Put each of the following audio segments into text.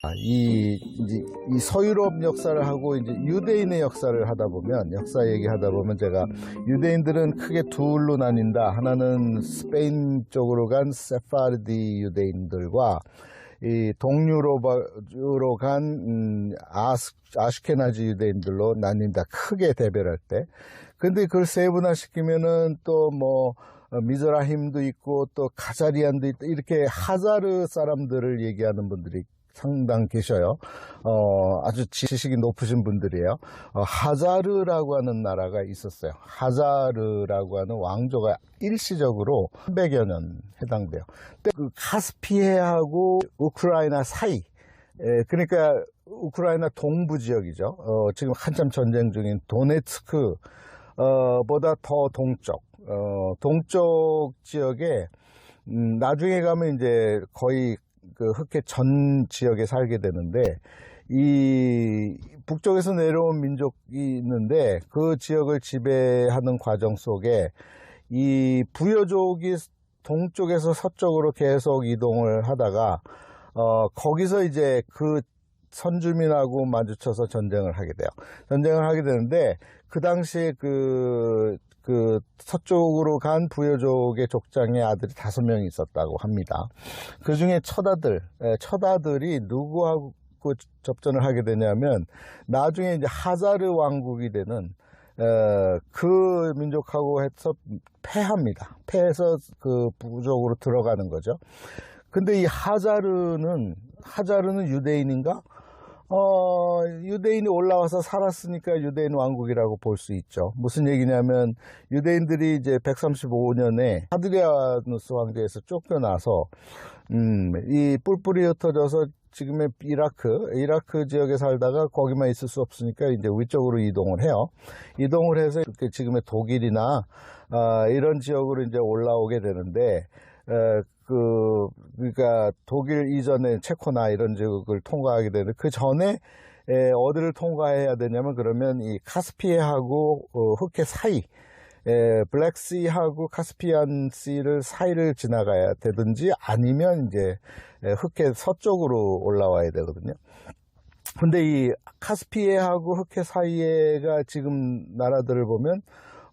아, 이, 이제 이 서유럽 역사를 하고 이제 유대인의 역사를 하다 보면 역사 얘기하다 보면 제가 유대인들은 크게 둘로 나뉜다. 하나는 스페인 쪽으로 간 세파르디 유대인들과 이 동유럽으로 간 음, 아스, 아슈케나지 유대인들로 나뉜다. 크게 대별할 때. 근데 그걸 세분화시키면은 또뭐 미즈라힘도 있고 또 가자리안도 있다. 이렇게 하자르 사람들을 얘기하는 분들이 상당 계셔요. 어, 아주 지식이 높으신 분들이에요. 어, 하자르라고 하는 나라가 있었어요. 하자르라고 하는 왕조가 일시적으로 300여 년 해당돼요. 그 카스피해하고 우크라이나 사이, 에, 그러니까 우크라이나 동부 지역이죠. 어, 지금 한참 전쟁 중인 도네츠크, 어, 보다 더 동쪽, 어, 동쪽 지역에, 음, 나중에 가면 이제 거의 그 흑해 전 지역에 살게 되는데 이 북쪽에서 내려온 민족이 있는데 그 지역을 지배하는 과정 속에 이 부여족이 동쪽에서 서쪽으로 계속 이동을 하다가 어 거기서 이제 그 선주민하고 마주쳐서 전쟁을 하게 돼요. 전쟁을 하게 되는데 그 당시에 그, 그 서쪽으로 간 부여족의 족장의 아들이 다섯 명이 있었다고 합니다. 그 중에 첫아들, 예, 첫아들이 누구하고 접전을 하게 되냐면 나중에 이제 하자르 왕국이 되는 어, 그 민족하고 해서 패합니다. 패해서 그 부족으로 들어가는 거죠. 근데 이 하자르는 하자르는 유대인인가? 어, 유대인이 올라와서 살았으니까 유대인 왕국이라고 볼 수 있죠. 무슨 얘기냐면 유대인들이 이제 135년에 하드리아누스 황제에서 쫓겨나서 음, 이 뿔뿔이 흩어져서 지금의 이라크, 이라크 지역에 살다가 거기만 있을 수 없으니까 이제 위쪽으로 이동을 해요. 이동을 해서 이렇게 지금의 독일이나 아, 이런 지역으로 이제 올라오게 되는데 에, 그 그러니까 독일 이전에 체코나 이런 지역을 통과하게 되는데 그 전에 에, 어디를 통과해야 되냐면 그러면 이 카스피해하고 어, 흑해 사이 에, 블랙시하고 카스피안 씨를 사이를 지나가야 되든지 아니면 이제 에, 흑해 서쪽으로 올라와야 되거든요. 근데 이 카스피해하고 흑해 사이에가 지금 나라들을 보면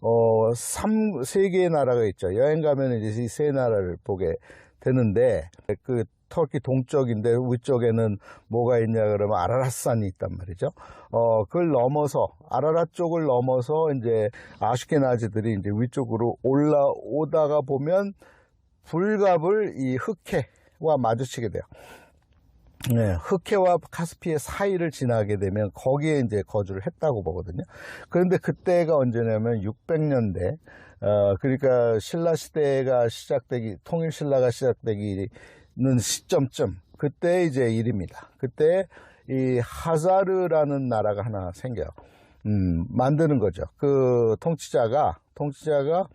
어, 3, 세 개의 나라가 있죠. 여행 가면 이제 이 세 나라를 보게 되는데, 그 터키 동쪽인데 위쪽에는 뭐가 있냐 그러면 아라랏산이 있단 말이죠. 어, 그걸 넘어서, 아라랏 쪽을 넘어서 이제 아슈케나지들이 이제 위쪽으로 올라오다가 보면 불갑을 이 흑해와 마주치게 돼요. 네, 흑해와 카스피의 사이를 지나게 되면 거기에 이제 거주를 했다고 보거든요. 그런데 그때가 언제냐면 600년대, 어, 그러니까 신라 시대가 시작되기, 통일 신라가 시작되기는 시점쯤, 그때 이제 일입니다. 그때 이 하자르라는 나라가 하나 생겨요. 음, 만드는 거죠. 그 통치자가, 통치자가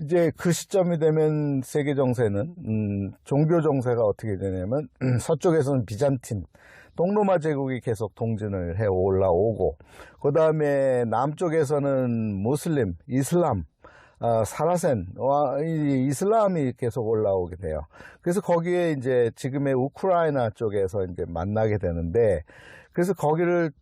이제 그 시점이 되면 세계 정세는 음, 종교 정세가 어떻게 되냐면 음, 서쪽에서는 비잔틴 동로마 제국이 계속 동진을 해 올라오고 그 다음에 남쪽에서는 무슬림 이슬람 어, 사라센 와, 이, 이슬람이 계속 올라오게 돼요. 그래서 거기에 이제 지금의 우크라이나 쪽에서 이제 만나게 되는데 그래서 거기를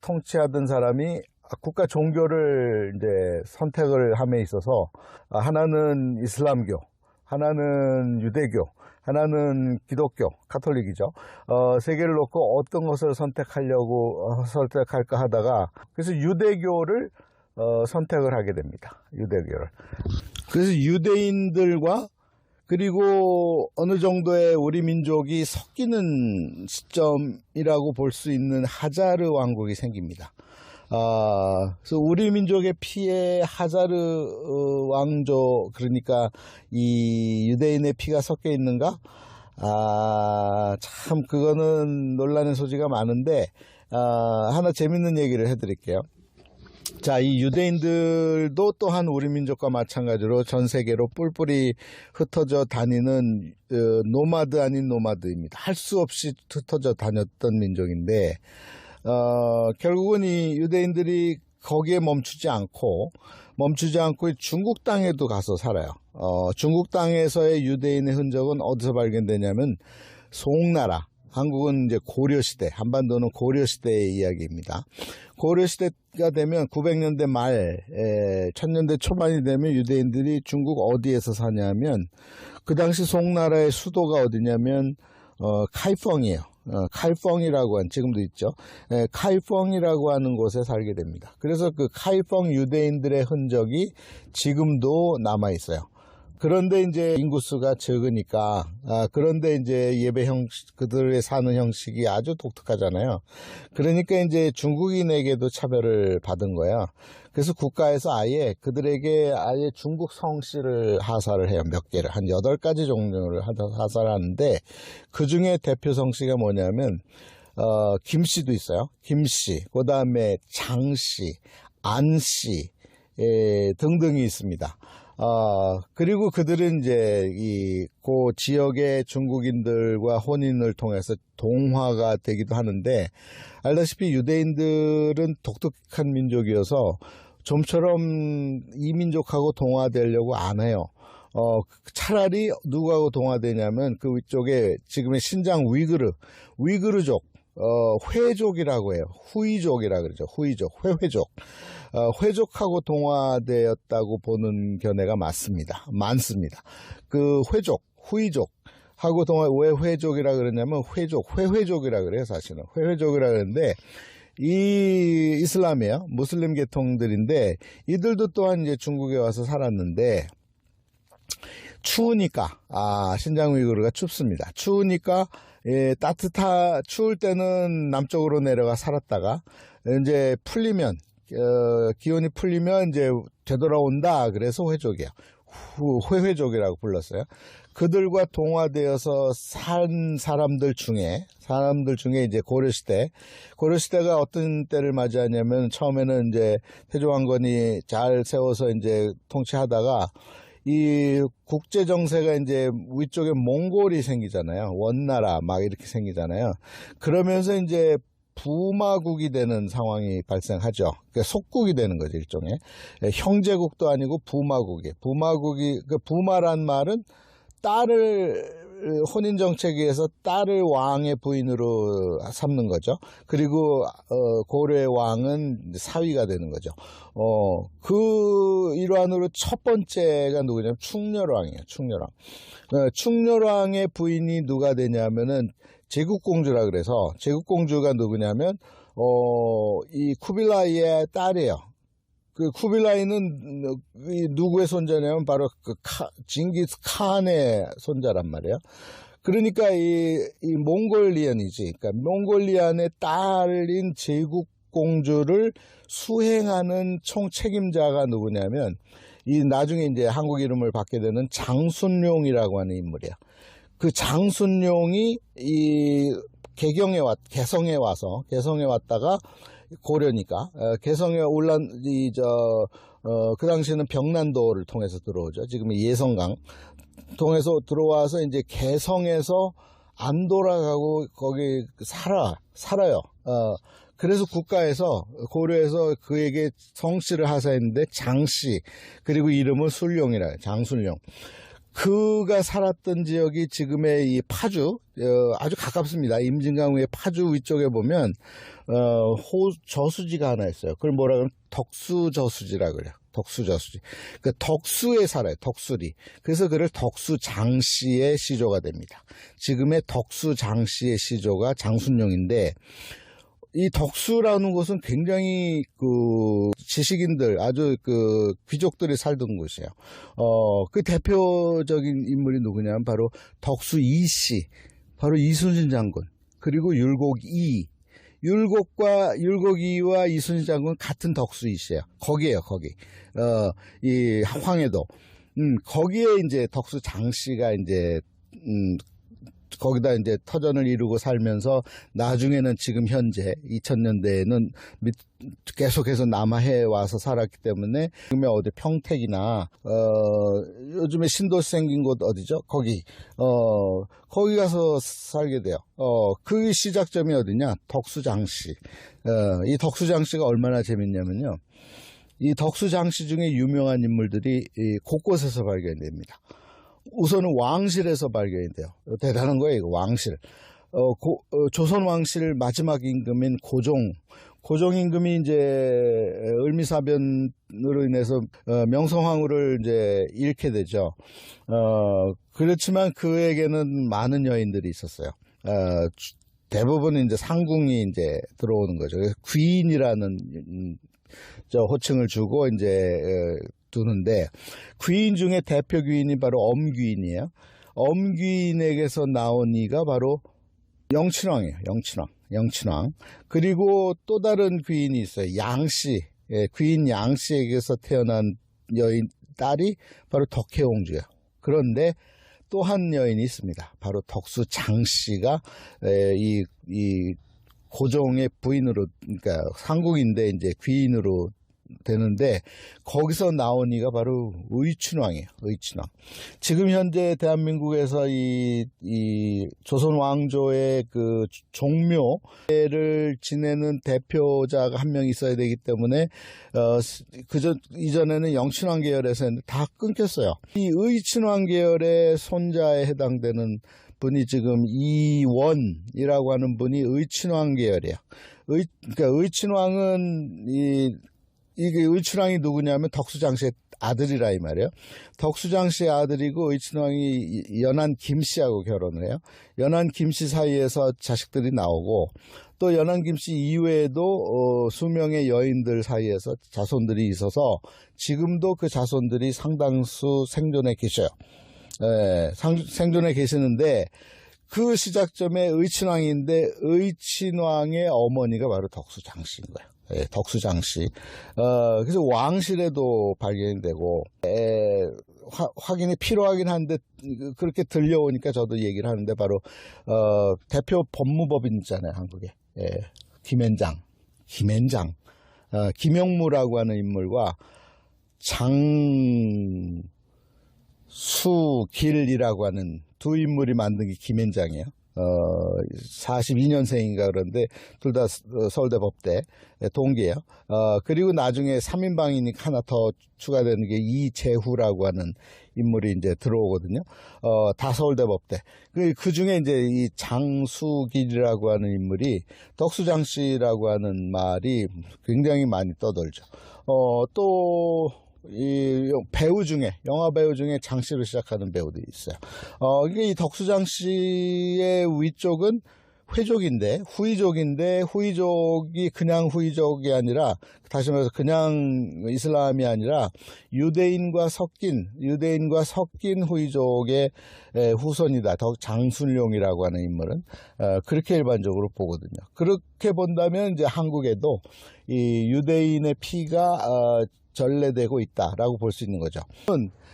통치하던 사람이 국가 종교를 이제 선택을 함에 있어서 하나는 이슬람교, 하나는 유대교, 하나는 기독교, 카톨릭이죠. 어, 세 개를 놓고 어떤 것을 선택하려고 어, 선택할까 하다가 그래서 유대교를 어, 선택을 하게 됩니다. 유대교를. 그래서 유대인들과 그리고 어느 정도의 우리 민족이 섞이는 시점이라고 볼 수 있는 하자르 왕국이 생깁니다. 아, 그래서 우리 민족의 피에 하자르 어, 왕조 그러니까 이 유대인의 피가 섞여 있는가? 아, 참 그거는 논란의 소지가 많은데 아, 하나 재밌는 얘기를 해드릴게요. 자, 이 유대인들도 또한 우리 민족과 마찬가지로 전 세계로 뿔뿔이 흩어져 다니는 어, 노마드 아닌 노마드입니다. 할 수 없이 흩어져 다녔던 민족인데 어, 결국은 이 유대인들이 거기에 멈추지 않고 멈추지 않고 중국 땅에도 가서 살아요. 어, 중국 땅에서의 유대인의 흔적은 어디서 발견되냐면 송나라, 한국은 이제 고려시대, 한반도는 고려시대의 이야기입니다. 고려시대가 되면 900년대 말, 에, 1000년대 초반이 되면 유대인들이 중국 어디에서 사냐면 그 당시 송나라의 수도가 어디냐면 어, 카이펑이에요. 어, 카이펑이라고 한 지금도 있죠. 에, 카이펑이라고 하는 곳에 살게 됩니다. 그래서 그 카이펑 유대인들의 흔적이 지금도 남아 있어요. 그런데 이제 인구수가 적으니까 아, 그런데 이제 예배 형식 그들의 사는 형식이 아주 독특하잖아요. 그러니까 이제 중국인에게도 차별을 받은 거야. 그래서 국가에서 아예 그들에게 아예 중국 성씨를 하사를 해요. 몇 개를 한 여덟 가지 종류를 하- 하사를 하는데 그 중에 대표 성씨가 뭐냐면 어, 김씨도 있어요. 김씨, 그 다음에 장씨, 안씨 예, 등등이 있습니다. 어, 그리고 그들은 이제 이, 그 지역의 중국인들과 혼인을 통해서 동화가 되기도 하는데, 알다시피 유대인들은 독특한 민족이어서 좀처럼 이 민족하고 동화되려고 안 해요. 어, 차라리 누구하고 동화되냐면 그 위쪽에 지금의 신장 위그르, 위그르족, 어, 회족이라고 해요. 후이족이라 그러죠. 후이족, 회회족. 어, 회족하고 동화되었다고 보는 견해가 맞습니다. 많습니다. 그 회족, 후이족 하고 동화 왜 회족이라 그러냐면 회족, 회회족이라 그래요. 사실은 회회족이라 그러는데 이 이슬람이에요. 무슬림 계통들인데 이들도 또한 이제 중국에 와서 살았는데 추우니까 아 신장 위구르가 춥습니다. 추우니까 예, 따뜻하 추울 때는 남쪽으로 내려가 살았다가 이제 풀리면 어, 기온이 풀리면 이제 되돌아온다. 그래서 회족이에요. 후, 회회족이라고 불렀어요. 그들과 동화되어서 산 사람들 중에 사람들 중에 이제 고려시대 고려시대가 어떤 때를 맞이하냐면 처음에는 이제 태조왕건이 잘 세워서 이제 통치하다가 이 국제 정세가 이제 위쪽에 몽골이 생기잖아요. 원나라 막 이렇게 생기잖아요. 그러면서 이제 부마국이 되는 상황이 발생하죠. 그러니까 속국이 되는 거죠, 일종의. 예, 형제국도 아니고 부마국이. 부마국이, 그 부마란 말은 딸을 혼인 정책에 의해서 딸을 왕의 부인으로 삼는 거죠. 그리고 어, 고려의 왕은 사위가 되는 거죠. 어, 그 일환으로 첫 번째가 누구냐면 충렬왕이에요. 충렬왕. 어, 충렬왕의 부인이 누가 되냐면은 제국공주라 그래서 제국공주가 누구냐면 어, 이 쿠빌라이의 딸이에요. 그 쿠빌라이는 이 누구의 손자냐면 바로 그 카, 징기스 칸의 손자란 말이에요. 그러니까 이, 이 몽골리안이지. 그러니까 몽골리안의 딸인 제국 공주를 수행하는 총책임자가 누구냐면 이 나중에 이제 한국 이름을 받게 되는 장순룡이라고 하는 인물이야. 그 장순룡이 이 개경에 왔, 개성에 와서 개성에 왔다가 고려니까 어, 개성에 올란 이저 어, 그 당시에는 병난도를 통해서 들어오죠. 지금은 예성강 통해서 들어와서 이제 개성에서 안 돌아가고 거기 살아 살아요. 어, 그래서 국가에서 고려에서 그에게 성씨를 하사했는데 장씨 그리고 이름은 술룡이라 해요. 장술룡. 그가 살았던 지역이 지금의 이 파주 어, 아주 가깝습니다. 임진강의 파주 위쪽에 보면 어, 호 저수지가 하나 있어요. 그걸 뭐라 그러면 덕수 저수지라 그래요. 덕수 저수지. 그 덕수에 살아요. 덕수리. 그래서 그를 덕수 장씨의 시조가 됩니다. 지금의 덕수 장씨의 시조가 장순용인데 이 덕수라는 곳은 굉장히 그 지식인들 아주 그 귀족들이 살던 곳이에요. 어, 그 대표적인 인물이 누구냐면 바로 덕수 이씨, 바로 이순신 장군, 그리고 율곡 이. 율곡과 율곡 이와 이순신 장군 같은 덕수 이씨예요. 거기에요, 거기. 어, 이 황해도. 음, 거기에 이제 덕수 장씨가 이제 음, 거기다 이제 터전을 이루고 살면서 나중에는 지금 현재 2000년대에는 계속해서 남아해 와서 살았기 때문에 지금의 어디 평택이나 어 요즘에 신도시 생긴 곳 어디죠? 거기 어 거기 가서 살게 돼요. 어그 시작점이 어디냐? 덕수장씨. 어 이 덕수장씨가 얼마나 재밌냐면요. 이 덕수장씨 중에 유명한 인물들이 이 곳곳에서 발견됩니다. 우선은 왕실에서 발견이 돼요. 대단한 거예요, 이거 왕실. 어, 고- 어, 조선 왕실 마지막 임금인 고종 고종 임금이 이제 을미사변으로 인해서 어, 명성황후를 이제 잃게 되죠. 어, 그렇지만 그에게는 많은 여인들이 있었어요. 어, 주- 대부분 이제 상궁이 이제 들어오는 거죠. 그래서 귀인이라는 음, 저 호칭을 주고 이제 어, 두는데 귀인 중에 대표 귀인이 바로 엄귀인이에요. 엄귀인에게서 나온 이가 바로 영친왕이에요. 영친왕. 영친왕. 그리고 또 다른 귀인이 있어요. 양씨. 예, 귀인 양씨에게서 태어난 여인 딸이 바로 덕혜옹주예요. 그런데 또 한 여인이 있습니다. 바로 덕수 장씨가 에, 이, 이 고종의 부인으로 그러니까 상국인데 이제 귀인으로 되는데 거기서 나온 이가 바로 의춘왕이에요. 의춘왕. 지금 현재 대한민국에서 이, 이 조선 왕조의 그 종묘를 지내는 대표자가 한 명 있어야 되기 때문에 어, 그전 이전에는 영춘왕 계열에서 했는데 다 끊겼어요. 이 의춘왕 계열의 손자에 해당되는 분이 지금 이원이라고 하는 분이 의춘왕 계열이에요. 의, 그러니까 의춘왕은 이 이게 의춘왕이 누구냐면 덕수장 씨의 아들이라 이 말이에요. 덕수장 씨의 아들이고 의춘왕이 연한 김 씨하고 결혼을 해요. 연한 김 씨 사이에서 자식들이 나오고 또 연한 김 씨 이외에도 어, 수명의 여인들 사이에서 자손들이 있어서 지금도 그 자손들이 상당수 생존해 계셔요. 예, 상- 생존해 계시는데 그 시작점에 의친왕인데 의친왕의 어머니가 바로 덕수장 씨인 거예요. 예, 덕수장 씨. 어, 그래서 왕실에도 발견이 되고, 에, 화- 확인이 필요하긴 한데, 그- 그렇게 들려오니까 저도 얘기를 하는데, 바로, 어, 대표 법무법인 있잖아요, 한국에. 예, 김현장. 김현장. 어, 김영무라고 하는 인물과 장수길이라고 하는 두 인물이 만든 게 김현장이에요. 어, 42년생인가 그런데 둘 다 서울대 법대 동기예요. 어, 그리고 나중에 3인방이니까 하나 더 추가되는 게 이재후라고 하는 인물이 이제 들어오거든요. 어, 다 서울대 법대. 그, 그 중에 이제 이 장수길이라고 하는 인물이 덕수장 씨라고 하는 말이 굉장히 많이 떠돌죠. 어, 또, 이 배우 중에 영화 배우 중에 장 씨로 시작하는 배우들이 있어요. 어 이게 이 덕수장 씨의 위쪽은 회족인데 후이족인데 후이족이 그냥 후이족이 아니라 다시 말해서 그냥 이슬람이 아니라 유대인과 섞인 유대인과 섞인 후이족의 에, 후손이다. 덕 장순룡이라고 하는 인물은 어, 그렇게 일반적으로 보거든요. 그렇게 본다면 이제 한국에도 이 유대인의 피가 어, 전래되고 있다라고 볼 수 있는 거죠.